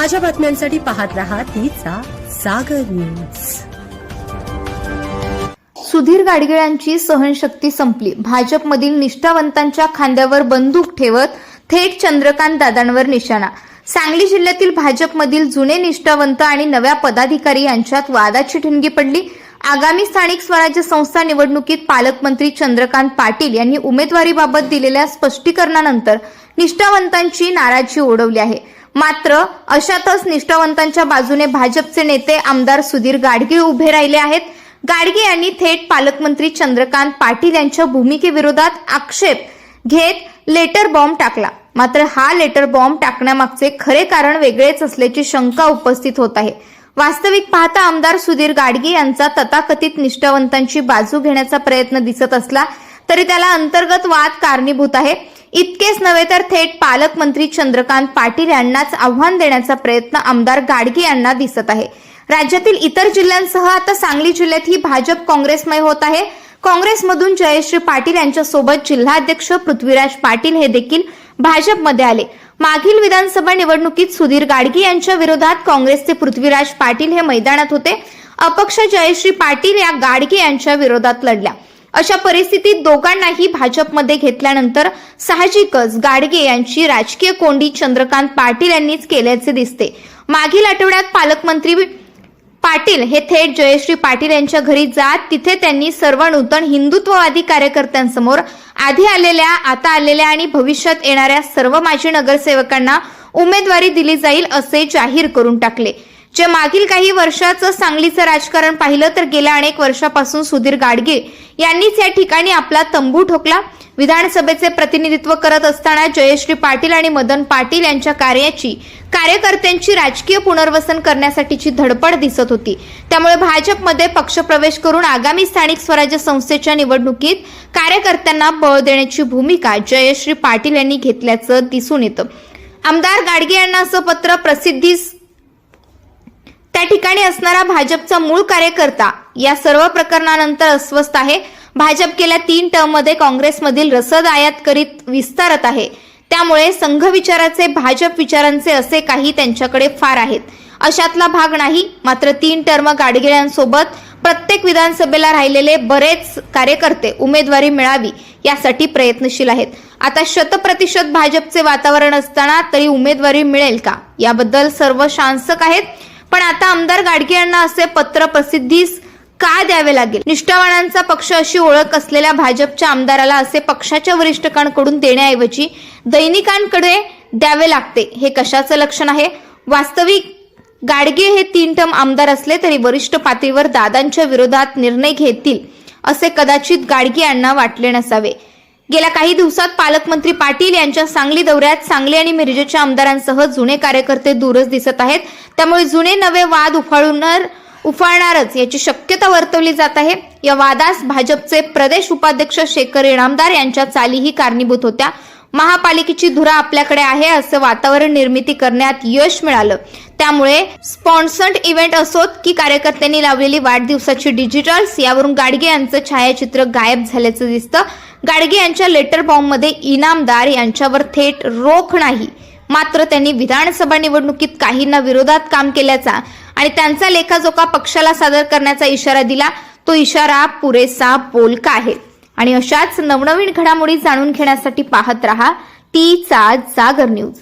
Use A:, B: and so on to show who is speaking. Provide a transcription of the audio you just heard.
A: ताज्या बातम्यांसाठी पाहत राहा तिचा सागर न्यूज.
B: सुधीर गाडगिळांची सहनशक्ती संपली. भाजपमधील निष्ठावंतांच्या खांद्यावर बंदूक ठेवत थेट चंद्रकांत दादांवर निशाणा. सांगली जिल्ह्यातील भाजपमधील जुने निष्ठावंत आणि नव्या पदाधिकारी यांच्यात वादाची ठिणगी पडली. आगामी स्थानिक स्वराज्य संस्था निवडणुकीत पालकमंत्री चंद्रकांत पाटील यांनी उमेदवारीबाबत दिलेल्या स्पष्टीकरणानंतर निष्ठावंतांची नाराजी ओढवली आहे. मात्र अशातच निष्ठावंतांच्या बाजूने भाजपचे नेते आमदार सुधीर गाडगे उभे राहिले आहेत. गाडगे यांनी थेट पालकमंत्री चंद्रकांत पाटील यांच्या भूमिकेविरोधात आक्षेप घेत लेटर बॉम्ब टाकला. मात्र हा लेटर बॉम्ब टाकण्यामागचे खरे कारण वेगळेच असल्याची शंका उपस्थित होत आहे. वास्तविक पाहता आमदार सुधीर गाडगे यांचा तथाकथित निष्ठावंतांची बाजू घेण्याचा प्रयत्न दिसत असला तरी त्याला अंतर्गत वाद कारणीभूत आहे. इतकेच नव्हे तर थेट पालकमंत्री चंद्रकांत पाटील यांनाच आव्हान देण्याचा प्रयत्न आमदार गाडगे यांना दिसत आहे. राज्यातील इतर जिल्ह्यांसह आता सांगली जिल्ह्यातही भाजप काँग्रेसमय होत आहे. काँग्रेसमधून जयश्री पाटील यांच्यासोबत जिल्हाध्यक्ष पृथ्वीराज पाटील हे देखील भाजपमध्ये आले. मागील विधानसभा निवडणुकीत सुधीर गाडगे यांच्या विरोधात काँग्रेसचे पृथ्वीराज पाटील हे मैदानात होते. अपक्ष जयश्री पाटील या गाडगे यांच्या विरोधात लढल्या. अशा परिस्थितीत दोघांनाही भाजपमध्ये घेतल्यानंतर साहजिकच गाडगे यांची राजकीय कोंडी चंद्रकांत पाटील यांनीच केल्याचे दिसते. मागील आठवड्यात पालकमंत्री पाटील हे थेट जयश्री पाटील यांच्या घरी जात तिथे त्यांनी सर्व नूतन हिंदुत्ववादी कार्यकर्त्यांसमोर आधी आलेल्या आता आलेल्या आणि भविष्यात येणाऱ्या सर्व माजी नगरसेवकांना उमेदवारी दिली जाईल असे जाहीर करून टाकले. जे मागील काही वर्षाचं सांगलीचं राजकारण पाहिलं तर गेल्या अनेक वर्षापासून सुधीर गाडगे यांनीच या ठिकाणी आपला तंबू ठोकला. विधानसभेचे प्रतिनिधित्व करत असताना जयश्री पाटील आणि मदन पाटील यांच्या कार्याची कार्यकर्त्यांची राजकीय पुनर्वसन करण्यासाठीची धडपड दिसत होती. त्यामुळे भाजपमध्ये पक्षप्रवेश करून आगामी स्थानिक स्वराज्य संस्थेच्या निवडणुकीत कार्यकर्त्यांना बळ देण्याची भूमिका जयश्री पाटील यांनी घेतल्याचं दिसून येतं. आमदार गाडगे यांना असं पत्र प्रसिद्धीस त्या ठिकाणी असणारा भाजपचा मूळ कार्यकर्ता या सर्व प्रकरणानंतर अस्वस्थ आहे. भाजप गेल्या तीन टर्ममध्ये काँग्रेसमधील रसद आयात करीत विस्तारत आहे. त्यामुळे संघ विचाराचे भाजप विचारांचे असे काही त्यांच्याकडे फार आहेत. अशातला भाग नाही मात्र तीन टर्म गाडगिळ्यांसोबत प्रत्येक विधानसभेला राहिलेले बरेच कार्यकर्ते उमेदवारी मिळावी यासाठी प्रयत्नशील आहेत. आता शतप्रतिशत भाजपचे वातावरण असताना तरी उमेदवारी मिळेल का? याबद्दल सर्व शांसक आहेत. पण आता आमदार गाडगे यांना असे पत्र प्रसिद्धीस का द्यावे लागेल? निष्ठावानांचा पक्ष अशी ओळख असलेल्या भाजपच्या आमदाराला असे पक्षाच्या वरिष्ठकांकडून देण्याऐवजी दैनिकांकडे द्यावे लागते हे कशाचं लक्षण आहे? वास्तविक गाडगे हे तीन टर्म आमदार असले तरी वरिष्ठ पातळीवर दादांच्या विरोधात निर्णय घेतील असे कदाचित गाडगे यांना वाटले नसावे. गेल्या काही दिवसात पालकमंत्री पाटील यांच्या सांगली दौऱ्यात सांगली आणि मिरजेच्या आमदारांसह जुने कार्यकर्ते दूरच दिसत आहेत. त्यामुळे जुने नवे वाद उफाळणार उफाळणारच याची शक्यता वर्तवली जात आहे. या वादास भाजपचे प्रदेश उपाध्यक्ष शेखर इनामदार यांच्या चालीही कारणीभूत होत्या. महापालिकेची धुरा आपल्याकडे आहे असं वातावरण निर्मिती करण्यात यश मिळालं. त्यामुळे स्पॉन्सर्ड इव्हेंट असोत की कार्यकर्त्यांनी लावलेली वाढदिवसाची डिजिटल्स यावरून गाडगे यांचं छायाचित्र गायब झाल्याचं दिसतं. गाडगे यांच्या लेटर बॉम्बमध्ये इनामदार यांच्यावर थेट रोख नाही. मात्र त्यांनी विधानसभा निवडणुकीत काहींना विरोधात काम केल्याचा आणि त्यांचा लेखाजोखा पक्षाला सादर करण्याचा इशारा दिला तो इशारा पुरेसा बोलका आहे. आणि अशाच नवनवीन घडामोडी जाणून घेण्यासाठी पाहत रहा तीचा जागर न्यूज.